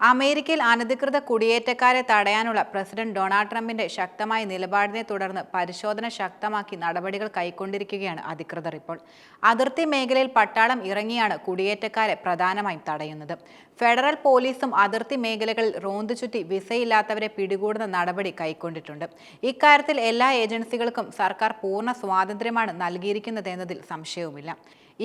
അമേരിക്കയിൽ അനധികൃത കുടിയേറ്റക്കാരെ തടയാനുള്ള പ്രസിഡന്റ് ഡൊണാൾഡ് ട്രംപിന്റെ ശക്തമായ നിലപാടിനെ തുടർന്ന് പരിശോധന ശക്തമാക്കി നടപടികൾ കൈക്കൊണ്ടിരിക്കുകയാണ് അധികൃതർ ഇപ്പോൾ. അതിർത്തി മേഖലയിൽ പട്ടാളം ഇറങ്ങിയാണ് കുടിയേറ്റക്കാരെ പ്രധാനമായും തടയുന്നത്. ഫെഡറൽ പോലീസും അതിർത്തി മേഖലകളിൽ റോന്തു ചുറ്റി വിസയില്ലാത്തവരെ പിടികൂടുന്ന നടപടി കൈക്കൊണ്ടിട്ടുണ്ട്. ഇക്കാര്യത്തിൽ എല്ലാ ഏജൻസികൾക്കും സർക്കാർ പൂർണ സ്വാതന്ത്ര്യമാണ് നൽകിയിരിക്കുന്നതെന്നതിൽ സംശയവുമില്ല.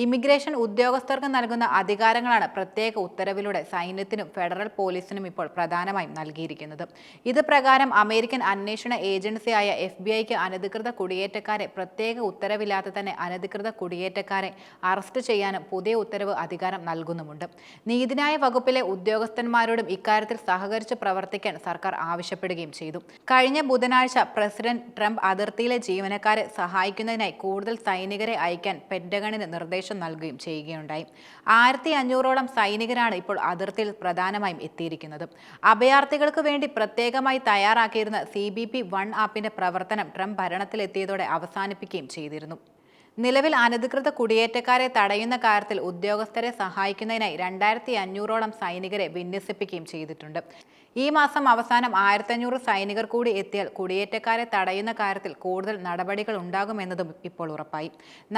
ഇമിഗ്രേഷൻ ഉദ്യോഗസ്ഥർക്ക് നൽകുന്ന അധികാരങ്ങളാണ് പ്രത്യേക ഉത്തരവിലൂടെ സൈന്യത്തിനും ഫെഡറൽ പോലീസിനും ഇപ്പോൾ പ്രധാനമായും നൽകിയിരിക്കുന്നത്. ഇത് പ്രകാരം അമേരിക്കൻ അന്വേഷണ ഏജൻസിയായ എഫ് ബി ഐക്ക് അനധികൃത കുടിയേറ്റക്കാരെ പ്രത്യേക ഉത്തരവില്ലാതെ തന്നെ അനധികൃത കുടിയേറ്റക്കാരെ അറസ്റ്റ് ചെയ്യാനും പുതിയ ഉത്തരവ് അധികാരം നൽകുന്നുമുണ്ട്. നീതിന്യായ വകുപ്പിലെ ഉദ്യോഗസ്ഥന്മാരോടും ഇക്കാര്യത്തിൽ സഹകരിച്ച് പ്രവർത്തിക്കാൻ സർക്കാർ ആവശ്യപ്പെടുകയും ചെയ്തു. കഴിഞ്ഞ ബുധനാഴ്ച പ്രസിഡന്റ് ട്രംപ് അതിർത്തിയിലെ ജീവനക്കാരെ സഹായിക്കുന്നതിനായി കൂടുതൽ സൈനികരെ അയക്കാൻ പെന്റഗണിന് നിർദ്ദേശം നൽകുകയും ചെയ്യുകയുണ്ടായി. ആയിരത്തി അഞ്ഞൂറോളം സൈനികരാണ് ഇപ്പോൾ അതിർത്തിയിൽ പ്രധാനമായും എത്തിയിരിക്കുന്നത്. അഭയാർത്ഥികൾക്ക് വേണ്ടി പ്രത്യേകമായി തയ്യാറാക്കിയിരുന്ന സി ബി പി വൺ ആപ്പിന്റെ പ്രവർത്തനം ട്രംപ് ഭരണത്തിലെത്തിയതോടെ അവസാനിപ്പിക്കുകയും ചെയ്തിരുന്നു. നിലവിൽ അനധികൃത കുടിയേറ്റക്കാരെ തടയുന്ന കാര്യത്തിൽ ഉദ്യോഗസ്ഥരെ സഹായിക്കുന്നതിനായി രണ്ടായിരത്തി അഞ്ഞൂറോളം സൈനികരെ വിന്യസിപ്പിക്കുകയും ചെയ്തിട്ടുണ്ട്. ഈ മാസം അവസാനം ആയിരത്തഞ്ഞൂറ് സൈനികർ കൂടി എത്തിയാൽ കുടിയേറ്റക്കാരെ തടയുന്ന കാര്യത്തിൽ കൂടുതൽ നടപടികൾ ഉണ്ടാകുമെന്നതും ഇപ്പോൾ ഉറപ്പായി.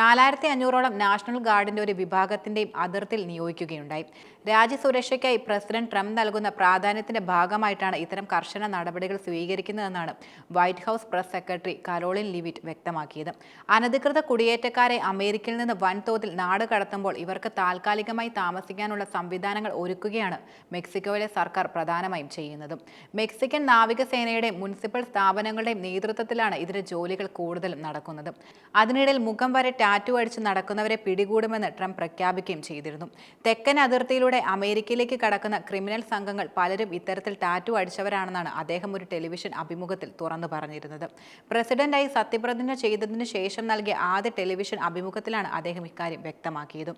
നാലായിരത്തി അഞ്ഞൂറോളം നാഷണൽ ഗാർഡിന്റെ ഒരു വിഭാഗത്തിന്റെയും അതിർത്തിയിൽ നിയോഗിക്കുകയുണ്ടായി. രാജ്യസുരക്ഷയ്ക്കായി പ്രസിഡന്റ് ട്രംപ് നൽകുന്ന പ്രാധാന്യത്തിന്റെ ഭാഗമായിട്ടാണ് ഇത്തരം കർശന നടപടികൾ സ്വീകരിക്കുന്നതെന്നാണ് White House press secretary Karoline Leavitt വ്യക്തമാക്കിയത്. അനധികൃത കുടിയേറ്റക്കാരെ അമേരിക്കയിൽ നിന്ന് വൻതോതിൽ നാട് കടത്തുമ്പോൾ ഇവർക്ക് താൽക്കാലികമായി താമസിക്കാനുള്ള സംവിധാനങ്ങൾ ഒരുക്കുകയാണ് മെക്സിക്കോയിലെ സർക്കാർ പ്രധാനമായും ചെയ്യുന്നത്. മെക്സിക്കൻ നാവികസേനയുടെ മുനിസിപ്പൽ സ്ഥാപനങ്ങളുടെയും നേതൃത്വത്തിലാണ് ഇതിന്റെ ജോലികൾ കൂടുതലും നടക്കുന്നത്. അതിനിടയിൽ മുഖം വരെ ടാറ്റു അടിച്ച് നടക്കുന്നവരെ പിടികൂടുമെന്ന് ട്രംപ് പ്രഖ്യാപിക്കുകയും ചെയ്തിരുന്നു. തെക്കൻ അതിർത്തിയിലൂടെ അമേരിക്കയിലേക്ക് കടക്കുന്ന ക്രിമിനൽ സംഘങ്ങൾ പലരും ഇത്തരത്തിൽ ടാറ്റു അടിച്ചവരാണെന്നാണ് അദ്ദേഹം ഒരു ടെലിവിഷൻ അഭിമുഖത്തിൽ തുറന്നു പറഞ്ഞിരുന്നത്. പ്രസിഡന്റായി സത്യപ്രതിജ്ഞ ചെയ്തതിനു ശേഷം നൽകിയ ആദ്യ ടെലിവിഷൻ അഭിമുഖത്തിലാണ് അദ്ദേഹം ഇക്കാര്യം വ്യക്തമാക്കിയത്.